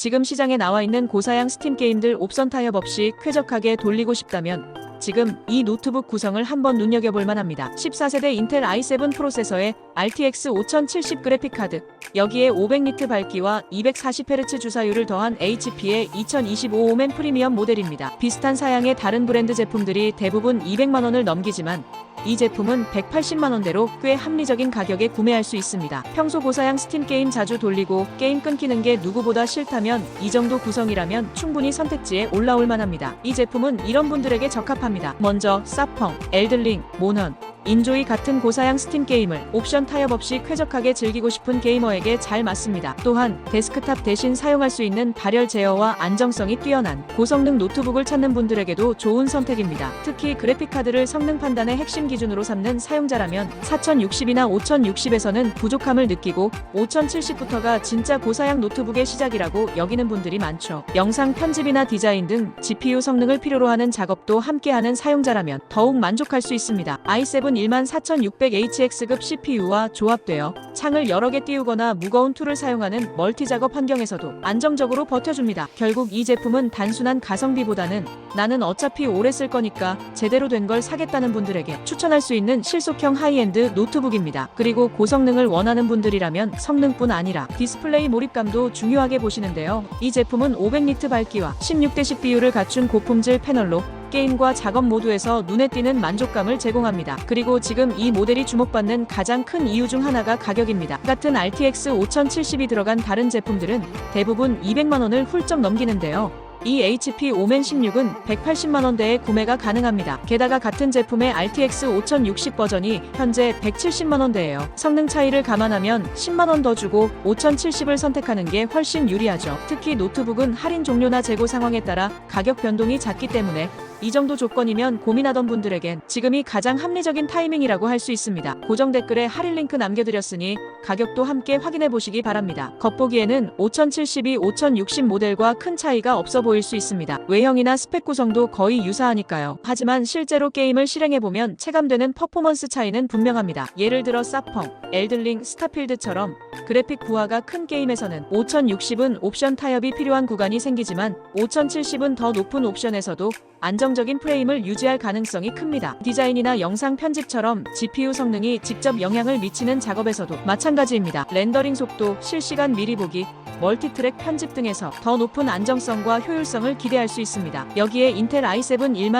지금 시장에 나와 있는 고사양 스팀 게임들 옵션 타협 없이 쾌적하게 돌리고 싶다면 지금 이 노트북 구성을 한번 눈여겨볼 만합니다. 14세대 인텔 i7 프로세서에 RTX 5070 그래픽카드, 여기에 500니트 밝기와 240Hz 주사율을 더한 HP의 2025 오멘 프리미엄 모델입니다. 비슷한 사양의 다른 브랜드 제품들이 대부분 200만원을 넘기지만 이 제품은 180만원대로 꽤 합리적인 가격에 구매할 수 있습니다. 평소 고사양 스팀 게임 자주 돌리고 게임 끊기는 게 누구보다 싫다면 이 정도 구성이라면 충분히 선택지에 올라올 만합니다. 이 제품은 이런 분들에게 적합합니다. 먼저 사펑, 엘들링, 모넌, 인조이 같은 고사양 스팀 게임을 옵션 타협 없이 쾌적하게 즐기고 싶은 게이머에게 잘 맞습니다. 또한 데스크탑 대신 사용할 수 있는 발열 제어와 안정성이 뛰어난 고성능 노트북을 찾는 분들에게도 좋은 선택입니다. 특히 그래픽카드를 성능 판단의 핵심 기준으로 삼는 사용자라면 4060이나 5060에서는 부족함을 느끼고 5070부터가 진짜 고사양 노트북의 시작이라고 여기는 분들이 많죠. 영상 편집이나 디자인 등 GPU 성능을 필요로 하는 작업도 함께하는 사용자라면 더욱 만족할 수 있습니다. i7 14600HX급 CPU와 조합되어 창을 여러 개 띄우거나 무거운 툴을 사용하는 멀티 작업 환경에서도 안정적으로 버텨줍니다. 결국 이 제품은 단순한 가성비보다는 나는 어차피 오래 쓸 거니까 제대로 된 걸 사겠다는 분들에게 추천할 수 있는 실속형 하이엔드 노트북입니다. 그리고 고성능을 원하는 분들이라면 성능뿐 아니라 디스플레이 몰입감도 중요하게 보시는데요. 이 제품은 500니트 밝기와 16대10 비율을 갖춘 고품질 패널로 게임과 작업 모두에서 눈에 띄는 만족감을 제공합니다. 그리고 지금 이 모델이 주목받는 가장 큰 이유 중 하나가 가격입니다. 같은 RTX 5070이 들어간 다른 제품들은 대부분 200만 원을 훌쩍 넘기는데요. 이 HP 오멘 16은 180만 원대에 구매가 가능합니다. 게다가 같은 제품의 RTX 5060 버전이 현재 170만 원대예요. 성능 차이를 감안하면 10만 원 더 주고 5070을 선택하는 게 훨씬 유리하죠. 특히 노트북은 할인 종료나 재고 상황에 따라 가격 변동이 작기 때문에 이 정도 조건이면 고민하던 분들에겐 지금이 가장 합리적인 타이밍이라고 할 수 있습니다. 고정 댓글에 할인 링크 남겨드렸으니 가격도 함께 확인해 보시기 바랍니다. 겉보기에는 5072, 5060 모델과 큰 차이가 없어 보일 수 있습니다. 외형이나 스펙 구성도 거의 유사하니까요. 하지만 실제로 게임을 실행해보면 체감되는 퍼포먼스 차이는 분명합니다. 예를 들어 사펑, 엘들링, 스타필드처럼 그래픽 부하가 큰 게임에서는 5060은 옵션 타협이 필요한 구간이 생기지만 5070은 더 높은 옵션에서도 안정적인 프레임을 유지할 가능성이 큽니다. 디자인이나 영상 편집처럼 GPU 성능이 직접 영향을 미치는 작업에서도 마찬가지입니다. 렌더링 속도, 실시간 미리 보기, 멀티트랙 편집 등에서 더 높은 안정성과 효율성을 기대할 수 있습니다. 여기에 인텔 i7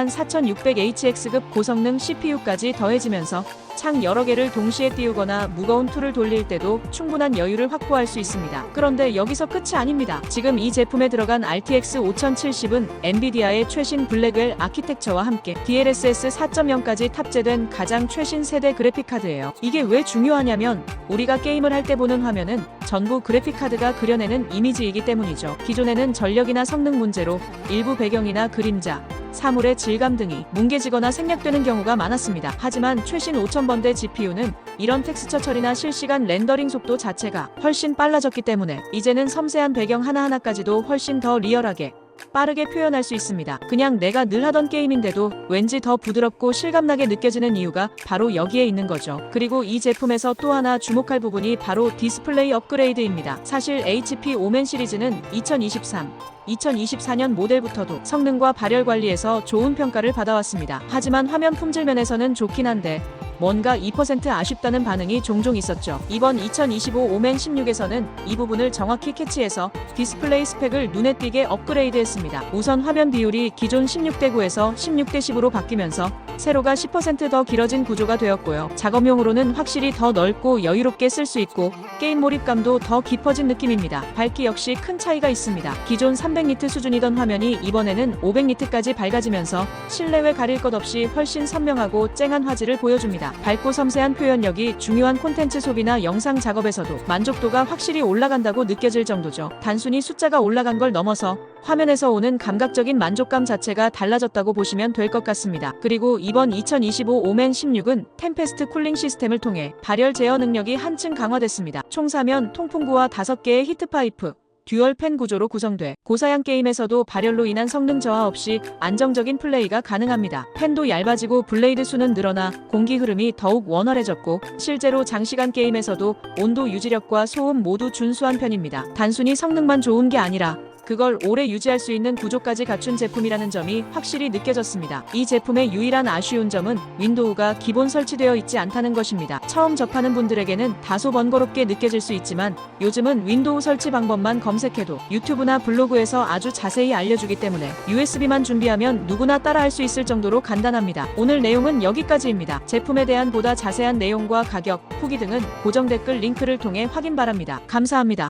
14600HX급 고성능 CPU까지 더해지면서 창 여러 개를 동시에 띄우거나 무거운 툴을 돌릴 때도 충분한 여유를 확보할 수 있습니다. 그런데 여기서 끝이 아닙니다. 지금 이 제품에 들어간 RTX 5070은 엔비디아의 최신 블랙웰 아키텍처와 함께 DLSS 4.0까지 탑재된 가장 최신 세대 그래픽카드예요. 이게 왜 중요하냐면 우리가 게임을 할 때 보는 화면은 전부 그래픽카드가 그려내는 이미지이기 때문이죠. 기존에는 전력이나 성능 문제로 일부 배경이나 그림자, 사물의 질감 등이 뭉개지거나 생략되는 경우가 많았습니다. 하지만 최신 5000번대 GPU는 이런 텍스처 처리나 실시간 렌더링 속도 자체가 훨씬 빨라졌기 때문에 이제는 섬세한 배경 하나하나까지도 훨씬 더 리얼하게 빠르게 표현할 수 있습니다. 그냥 내가 늘 하던 게임인데도 왠지 더 부드럽고 실감나게 느껴지는 이유가 바로 여기에 있는 거죠. 그리고 이 제품에서 또 하나 주목할 부분이 바로 디스플레이 업그레이드입니다. 사실 HP 오멘 시리즈는 2023 2024년 모델부터도 성능과 발열 관리에서 좋은 평가를 받아왔습니다. 하지만 화면 품질 면에서는 좋긴 한데 뭔가 2% 아쉽다는 반응이 종종 있었죠. 이번 2025 오멘 16에서는 이 부분을 정확히 캐치해서 디스플레이 스펙을 눈에 띄게 업그레이드했습니다. 우선 화면 비율이 기존 16대 9에서 16대 10으로 바뀌면서 세로가 10%더 길어진 구조가 되었고요. 작업용으로는 확실히 더 넓고 여유롭게 쓸 수 있고 게임 몰입감도 더 깊어진 느낌입니다. 밝기 역시 큰 차이가 있습니다. 기존 300니트 수준이던 화면이 이번에는 500니트까지 밝아지면서 실내외 가릴 것 없이 훨씬 선명하고 쨍한 화질을 보여줍니다. 밝고 섬세한 표현력이 중요한 콘텐츠 소비나 영상 작업에서도 만족도가 확실히 올라간다고 느껴질 정도죠. 단순히 숫자가 올라간 걸 넘어서 화면에서 오는 감각적인 만족감 자체가 달라졌다고 보시면 될 것 같습니다. 그리고 이번 2025 오멘 16은 템페스트 쿨링 시스템을 통해 발열 제어 능력이 한층 강화됐습니다. 총 사면 통풍구와 5개의 히트파이프, 듀얼 팬 구조로 구성돼 고사양 게임에서도 발열로 인한 성능 저하 없이 안정적인 플레이가 가능합니다. 팬도 얇아지고 블레이드 수는 늘어나 공기 흐름이 더욱 원활해졌고 실제로 장시간 게임에서도 온도 유지력과 소음 모두 준수한 편입니다. 단순히 성능만 좋은 게 아니라 그걸 오래 유지할 수 있는 구조까지 갖춘 제품이라는 점이 확실히 느껴졌습니다. 이 제품의 유일한 아쉬운 점은 윈도우가 기본 설치되어 있지 않다는 것입니다. 처음 접하는 분들에게는 다소 번거롭게 느껴질 수 있지만 요즘은 윈도우 설치 방법만 검색해도 유튜브나 블로그에서 아주 자세히 알려주기 때문에 USB만 준비하면 누구나 따라할 수 있을 정도로 간단합니다. 오늘 내용은 여기까지입니다. 제품에 대한 보다 자세한 내용과 가격, 후기 등은 고정 댓글 링크를 통해 확인 바랍니다. 감사합니다.